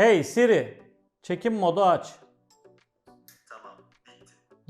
Hey Siri, çekim modu aç.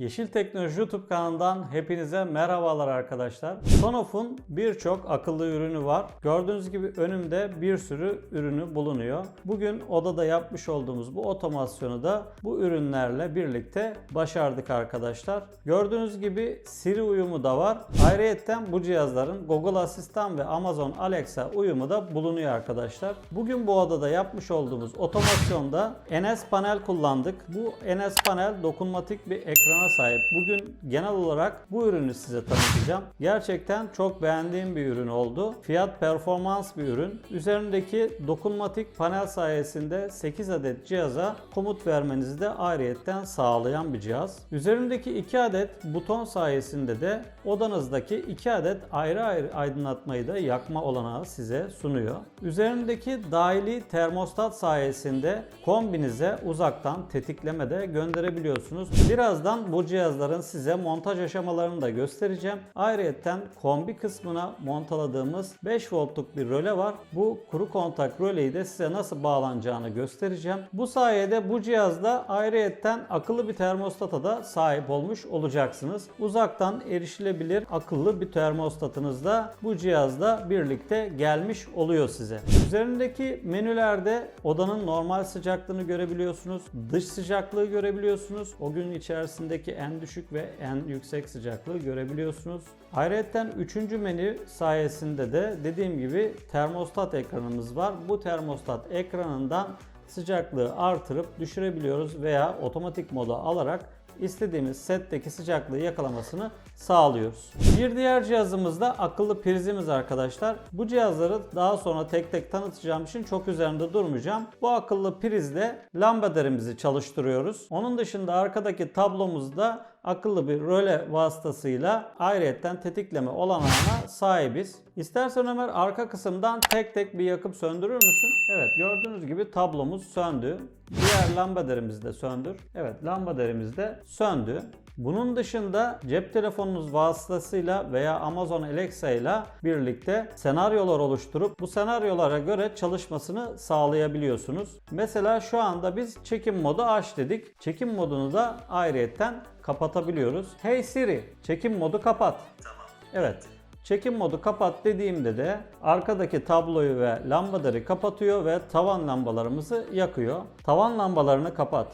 Yeşil Teknoloji YouTube kanalından hepinize merhabalar arkadaşlar. Sonof'un birçok akıllı ürünü var. Gördüğünüz gibi önümde bir sürü ürünü bulunuyor. Bugün odada yapmış olduğumuz bu otomasyonu da bu ürünlerle birlikte başardık arkadaşlar. Gördüğünüz gibi Siri uyumu da var. Ayrıyeten bu cihazların Google Asistan ve Amazon Alexa uyumu da bulunuyor arkadaşlar. Bugün bu odada yapmış olduğumuz otomasyonda NS panel kullandık. Bu NS panel dokunmatik bir ekrana sahip. Bugün genel olarak bu ürünü size tanıtacağım. Gerçekten çok beğendiğim bir ürün oldu. Fiyat performans bir ürün. Üzerindeki dokunmatik panel sayesinde 8 adet cihaza komut vermenizi de ayrıyetten sağlayan bir cihaz. Üzerindeki 2 adet buton sayesinde de odanızdaki 2 adet ayrı ayrı aydınlatmayı da yakma olanağı size sunuyor. Üzerindeki dahili termostat sayesinde kombinize uzaktan tetikleme de gönderebiliyorsunuz. Birazdan bu cihazların size montaj aşamalarını da göstereceğim. Ayrıyeten kombi kısmına montaladığımız 5 voltluk bir röle var. Bu kuru kontak röleyi de size nasıl bağlanacağını göstereceğim. Bu sayede bu cihazda ayrıyeten akıllı bir termostata da sahip olmuş olacaksınız. Uzaktan erişilebilir akıllı bir termostatınız da bu cihazla birlikte gelmiş oluyor size. Üzerindeki menülerde odanın normal sıcaklığını görebiliyorsunuz. Dış sıcaklığı görebiliyorsunuz. O gün içerisindeki en düşük ve en yüksek sıcaklığı görebiliyorsunuz. Ayrıca 3. menü sayesinde de dediğim gibi termostat ekranımız var. Bu termostat ekranından sıcaklığı artırıp düşürebiliyoruz veya otomatik moda alarak istediğimiz setteki sıcaklığı yakalamasını sağlıyoruz. Bir diğer cihazımız da akıllı prizimiz arkadaşlar. Bu cihazları daha sonra tek tek tanıtacağım için çok üzerinde durmayacağım. Bu akıllı prizle lambaderimizi çalıştırıyoruz. Onun dışında arkadaki tablomuzda akıllı bir röle vasıtasıyla ayrıyetten tetikleme olanağına sahibiz. İstersen Ömer arka kısımdan tek tek bir yakıp söndürür müsün? Evet gördüğünüz gibi tablomuz söndü. Diğer lambaderimiz de söndür. Evet lambaderimiz de söndü. Bunun dışında cep telefonunuz vasıtasıyla veya Amazon Alexa ile birlikte senaryolar oluşturup bu senaryolara göre çalışmasını sağlayabiliyorsunuz. Mesela şu anda biz çekim modu aç dedik. Çekim modunu da ayrıyetten kapatabiliyoruz. Hey Siri, çekim modu kapat. Tamam. Evet. Çekim modu kapat dediğimde de arkadaki tabloyu ve lambaları kapatıyor ve tavan lambalarımızı yakıyor. Tavan lambalarını kapat.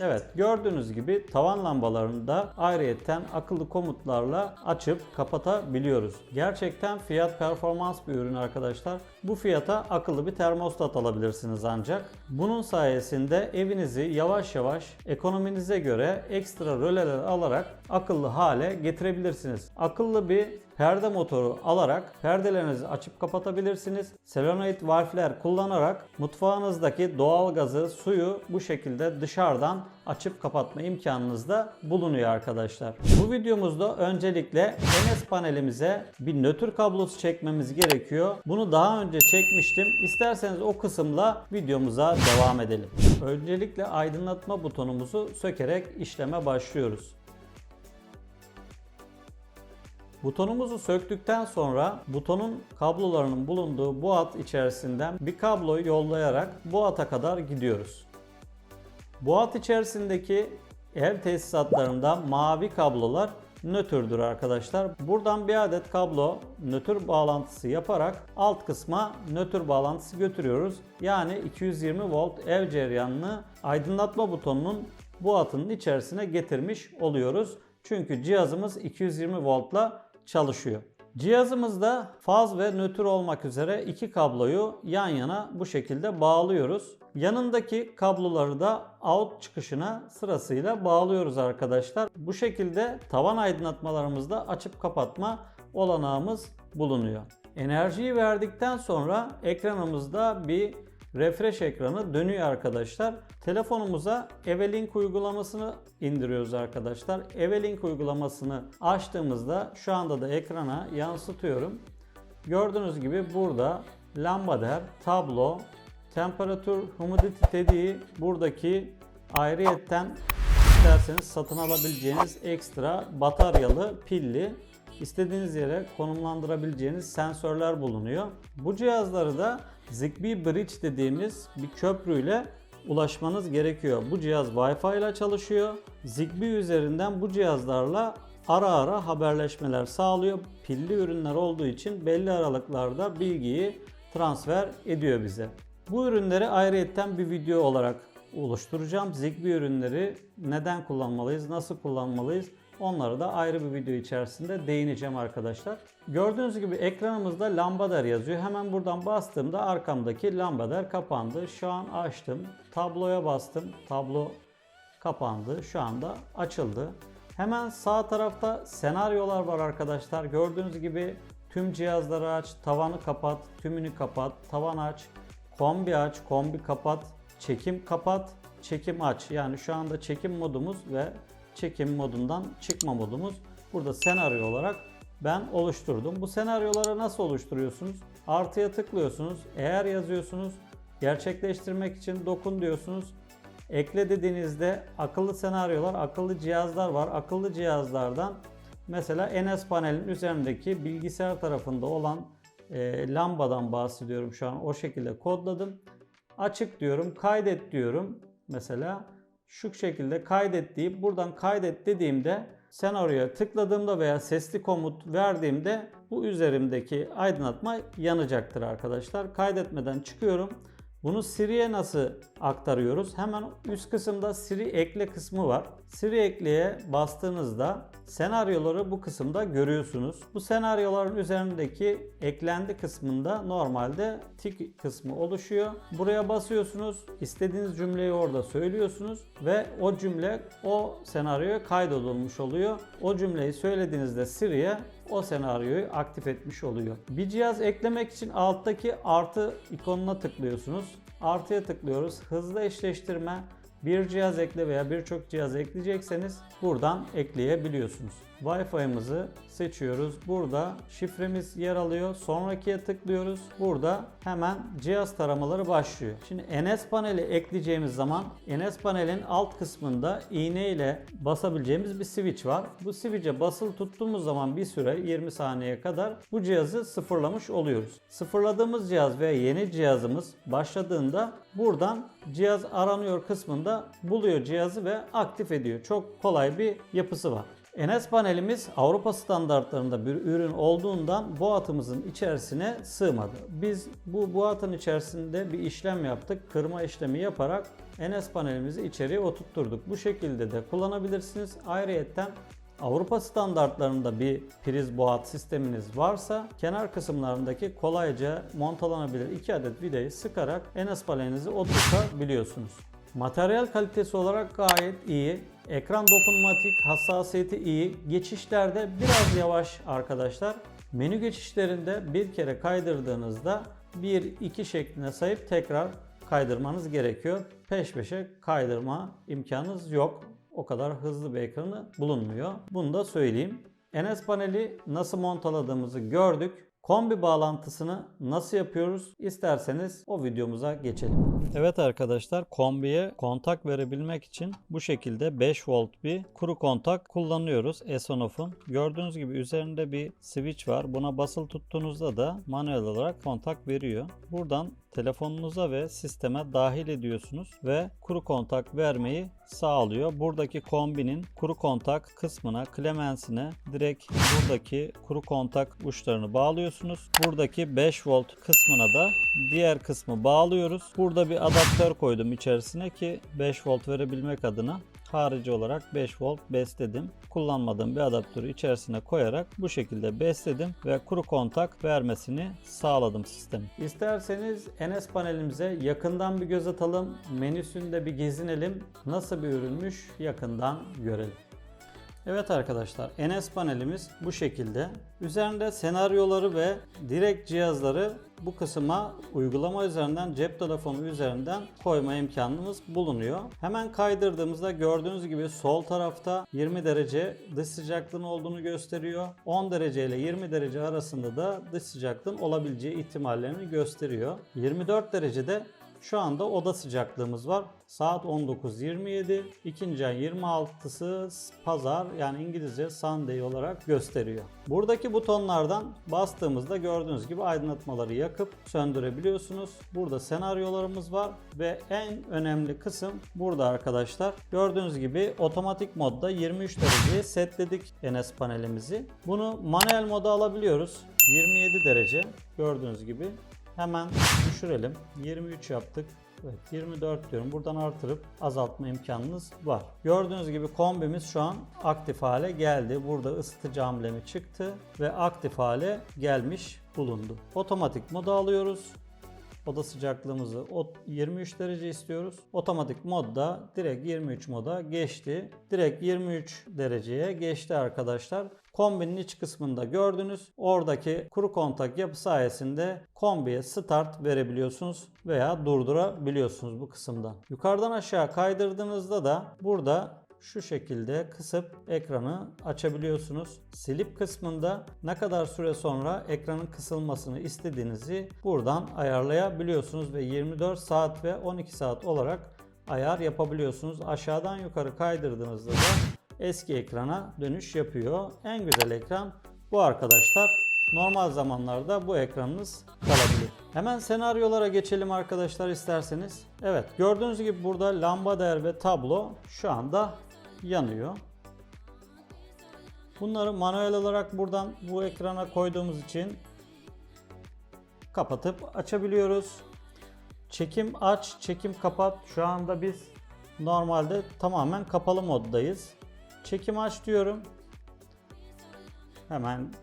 Evet gördüğünüz gibi tavan lambalarını da ayrıyetten akıllı komutlarla açıp kapatabiliyoruz. Gerçekten fiyat performans bir ürün arkadaşlar. Bu fiyata akıllı bir termostat alabilirsiniz ancak. Bunun sayesinde evinizi yavaş yavaş ekonominize göre ekstra röleler alarak akıllı hale getirebilirsiniz. Akıllı bir perde motoru alarak perdelerinizi açıp kapatabilirsiniz. Selenoid valfler kullanarak mutfağınızdaki doğal gazı, suyu bu şekilde dışarıdan açıp kapatma imkanınız da bulunuyor arkadaşlar. Bu videomuzda öncelikle NS panelimize bir nötr kablosu çekmemiz gerekiyor. Bunu daha önce çekmiştim. İsterseniz o kısımla videomuza devam edelim. Öncelikle aydınlatma butonumuzu sökerek işleme başlıyoruz. Butonumuzu söktükten sonra butonun kablolarının bulunduğu bu hat içerisinden bir kabloyu yollayarak bu hata kadar gidiyoruz. Bu hat içerisindeki ev tesisatlarında mavi kablolar nötrdür arkadaşlar. Buradan bir adet kablo nötr bağlantısı yaparak alt kısma nötr bağlantısı götürüyoruz. Yani 220 volt ev cereyanını aydınlatma butonunun bu hatının içerisine getirmiş oluyoruz. Çünkü cihazımız 220 voltla çalışıyor. Cihazımızda faz ve nötr olmak üzere iki kabloyu yan yana bu şekilde bağlıyoruz. Yanındaki kabloları da out çıkışına sırasıyla bağlıyoruz arkadaşlar. Bu şekilde tavan aydınlatmalarımızda açıp kapatma olanağımız bulunuyor. Enerjiyi verdikten sonra ekranımızda bir refresh ekranı dönüyor arkadaşlar. Telefonumuza Evelink uygulamasını indiriyoruz arkadaşlar. Evelink uygulamasını açtığımızda şu anda da ekrana yansıtıyorum. Gördüğünüz gibi burada lambader, tablo, temperatur, humidity dediği buradaki ayrıyetten isterseniz satın alabileceğiniz ekstra bataryalı, pilli istediğiniz yere konumlandırabileceğiniz sensörler bulunuyor. Bu cihazları da Zigbee Bridge dediğimiz bir köprüyle ulaşmanız gerekiyor. Bu cihaz Wi-Fi ile çalışıyor. Zigbee üzerinden bu cihazlarla ara ara haberleşmeler sağlıyor. Pilli ürünler olduğu için belli aralıklarda bilgiyi transfer ediyor bize. Bu ürünleri ayrıyetten bir video olarak oluşturacağım. Zigbee ürünleri neden kullanmalıyız, nasıl kullanmalıyız onları da ayrı bir video içerisinde değineceğim arkadaşlar. Gördüğünüz gibi ekranımızda lambader yazıyor. Hemen buradan bastığımda arkamdaki lambader kapandı. Şu an açtım. Tabloya bastım. Tablo kapandı. Şu anda açıldı. Hemen sağ tarafta senaryolar var arkadaşlar. Gördüğünüz gibi tüm cihazları aç, tavanı kapat, tümünü kapat, tavan aç, kombi aç, kombi kapat, çekim kapat, çekim aç. Yani şu anda çekim modumuz ve çekim modundan çıkma modumuz. Burada senaryo olarak ben oluşturdum. Bu senaryoları nasıl oluşturuyorsunuz? Artıya tıklıyorsunuz. Eğer yazıyorsunuz gerçekleştirmek için dokun diyorsunuz. Ekle dediğinizde akıllı senaryolar, akıllı cihazlar var. Akıllı cihazlardan mesela NS panelin üzerindeki bilgisayar tarafında olan e, lambadan bahsediyorum şu an. O şekilde kodladım. Açık diyorum, kaydet diyorum. Mesela şu şekilde kaydet deyip buradan kaydet dediğimde senaryoya tıkladığımda veya sesli komut verdiğimde bu üzerimdeki aydınlatma yanacaktır arkadaşlar. Kaydetmeden çıkıyorum. Bunu Siri'ye nasıl aktarıyoruz? Hemen üst kısımda Siri ekle kısmı var. Siri ekleye bastığınızda senaryoları bu kısımda görüyorsunuz. Bu senaryoların üzerindeki eklendi kısmında normalde tik kısmı oluşuyor. Buraya basıyorsunuz. istediğiniz cümleyi orada söylüyorsunuz ve o cümle o senaryoya kaydolmuş oluyor. O cümleyi söylediğinizde Siri'ye o senaryoyu aktif etmiş oluyor. Bir cihaz eklemek için alttaki artı ikonuna tıklıyorsunuz. Artıya tıklıyoruz. Hızlı eşleştirme bir cihaz ekle veya birçok cihaz ekleyecekseniz buradan ekleyebiliyorsunuz. Wi-Fi'mizi seçiyoruz. Burada şifremiz yer alıyor. Sonrakiye tıklıyoruz. Burada hemen cihaz taramaları başlıyor. Şimdi NS paneli ekleyeceğimiz zaman NS panelin alt kısmında iğne ile basabileceğimiz bir switch var. Bu switch'e basılı tuttuğumuz zaman bir süre 20 saniye kadar bu cihazı sıfırlamış oluyoruz. Sıfırladığımız cihaz veya yeni cihazımız başladığında buradan cihaz aranıyor kısmında buluyor cihazı ve aktif ediyor. Çok kolay bir yapısı var. NS panelimiz Avrupa standartlarında bir ürün olduğundan bu atımızın içerisine sığmadı. Biz bu bu içerisinde bir işlem yaptık. Kırma işlemi yaparak NS panelimizi içeriye oturtturduk. Bu şekilde de kullanabilirsiniz. Ayrıyetten Avrupa standartlarında bir priz boğat sisteminiz varsa kenar kısımlarındaki kolayca montalanabilir 2 adet vidayı sıkarak NS panelinizi oturtabiliyorsunuz. Materyal kalitesi olarak gayet iyi. Ekran dokunmatik, hassasiyeti iyi. Geçişlerde biraz yavaş arkadaşlar. Menü geçişlerinde bir kere kaydırdığınızda 1-2 şeklinde sayıp tekrar kaydırmanız gerekiyor. Peş peşe kaydırma imkanınız yok. O kadar hızlı bir ekranı bulunmuyor. Bunu da söyleyeyim. NS paneli nasıl montaladığımızı gördük. Kombi bağlantısını nasıl yapıyoruz? İsterseniz o videomuza geçelim. Evet arkadaşlar kombiye kontak verebilmek için bu şekilde 5 volt bir kuru kontak kullanıyoruz Esonof'un. Gördüğünüz gibi üzerinde bir switch var. Buna basılı tuttuğunuzda da manuel olarak kontak veriyor. Buradan telefonunuza ve sisteme dahil ediyorsunuz ve kuru kontak vermeyi sağlıyor. Buradaki kombinin kuru kontak kısmına, klemensine direkt buradaki kuru kontak uçlarını bağlıyorsunuz. Buradaki 5 volt kısmına da diğer kısmı bağlıyoruz. Burada bir adaptör koydum içerisine ki 5 volt verebilmek adına harici olarak 5 volt besledim. Kullanmadığım bir adaptörü içerisine koyarak bu şekilde besledim ve kuru kontak vermesini sağladım sistemi. İsterseniz NS panelimize yakından bir göz atalım. Menüsünde bir gezinelim. Nasıl bir ürünmüş yakından görelim. Evet arkadaşlar NS panelimiz bu şekilde. Üzerinde senaryoları ve direkt cihazları bu kısma uygulama üzerinden cep telefonu üzerinden koyma imkanımız bulunuyor. Hemen kaydırdığımızda gördüğünüz gibi sol tarafta 20 derece dış sıcaklığın olduğunu gösteriyor. 10 derece ile 20 derece arasında da dış sıcaklığın olabileceği ihtimallerini gösteriyor. 24 derecede Şu anda oda sıcaklığımız var. Saat 19.27. İkinci ay 26'sı pazar yani İngilizce Sunday olarak gösteriyor. Buradaki butonlardan bastığımızda gördüğünüz gibi aydınlatmaları yakıp söndürebiliyorsunuz. Burada senaryolarımız var ve en önemli kısım burada arkadaşlar. Gördüğünüz gibi otomatik modda 23 dereceye setledik Enes panelimizi. Bunu manuel moda alabiliyoruz. 27 derece gördüğünüz gibi. Hemen düşürelim. 23 yaptık. Evet 24 diyorum. Buradan artırıp azaltma imkanınız var. Gördüğünüz gibi kombimiz şu an aktif hale geldi. Burada ısıtıcı amblemi çıktı ve aktif hale gelmiş bulundu. Otomatik moda alıyoruz. Oda sıcaklığımızı o- 23 derece istiyoruz. Otomatik modda direkt 23 moda geçti. Direkt 23 dereceye geçti arkadaşlar. Kombinin iç kısmında gördünüz. Oradaki kuru kontak yapı sayesinde kombiye start verebiliyorsunuz veya durdurabiliyorsunuz bu kısımdan. Yukarıdan aşağı kaydırdığınızda da burada şu şekilde kısıp ekranı açabiliyorsunuz. Silip kısmında ne kadar süre sonra ekranın kısılmasını istediğinizi buradan ayarlayabiliyorsunuz ve 24 saat ve 12 saat olarak ayar yapabiliyorsunuz. Aşağıdan yukarı kaydırdığınızda da eski ekrana dönüş yapıyor. En güzel ekran bu arkadaşlar. Normal zamanlarda bu ekranınız kalabilir. Hemen senaryolara geçelim arkadaşlar isterseniz. Evet gördüğünüz gibi burada lamba değer ve tablo şu anda yanıyor. Bunları manuel olarak buradan bu ekrana koyduğumuz için kapatıp açabiliyoruz. Çekim aç, çekim kapat. Şu anda biz normalde tamamen kapalı moddayız. Çekim aç diyorum. Hemen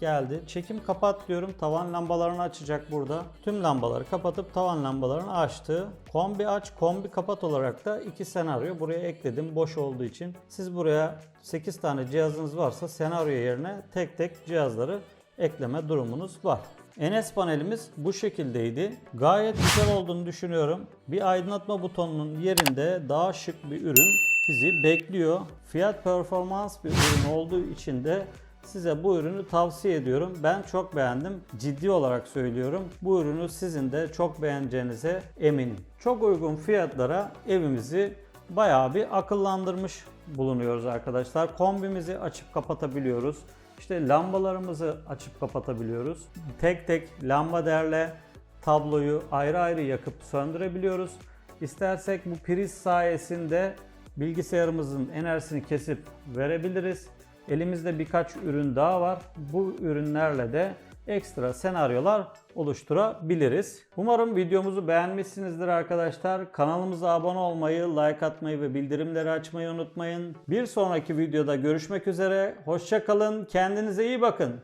geldi. Çekim kapat diyorum. Tavan lambalarını açacak burada. Tüm lambaları kapatıp tavan lambalarını açtı. Kombi aç, kombi kapat olarak da iki senaryo buraya ekledim boş olduğu için. Siz buraya 8 tane cihazınız varsa senaryo yerine tek tek cihazları ekleme durumunuz var. NS panelimiz bu şekildeydi. Gayet güzel olduğunu düşünüyorum. Bir aydınlatma butonunun yerinde daha şık bir ürün bizi bekliyor. Fiyat performans bir ürün olduğu için de size bu ürünü tavsiye ediyorum. Ben çok beğendim. Ciddi olarak söylüyorum. Bu ürünü sizin de çok beğeneceğinize eminim. Çok uygun fiyatlara evimizi bayağı bir akıllandırmış bulunuyoruz arkadaşlar. Kombimizi açıp kapatabiliyoruz. İşte lambalarımızı açıp kapatabiliyoruz. Tek tek lamba değerle tabloyu ayrı ayrı yakıp söndürebiliyoruz. İstersek bu priz sayesinde bilgisayarımızın enerjisini kesip verebiliriz. Elimizde birkaç ürün daha var. Bu ürünlerle de ekstra senaryolar oluşturabiliriz. Umarım videomuzu beğenmişsinizdir arkadaşlar. Kanalımıza abone olmayı, like atmayı ve bildirimleri açmayı unutmayın. Bir sonraki videoda görüşmek üzere. Hoşçakalın. Kendinize iyi bakın.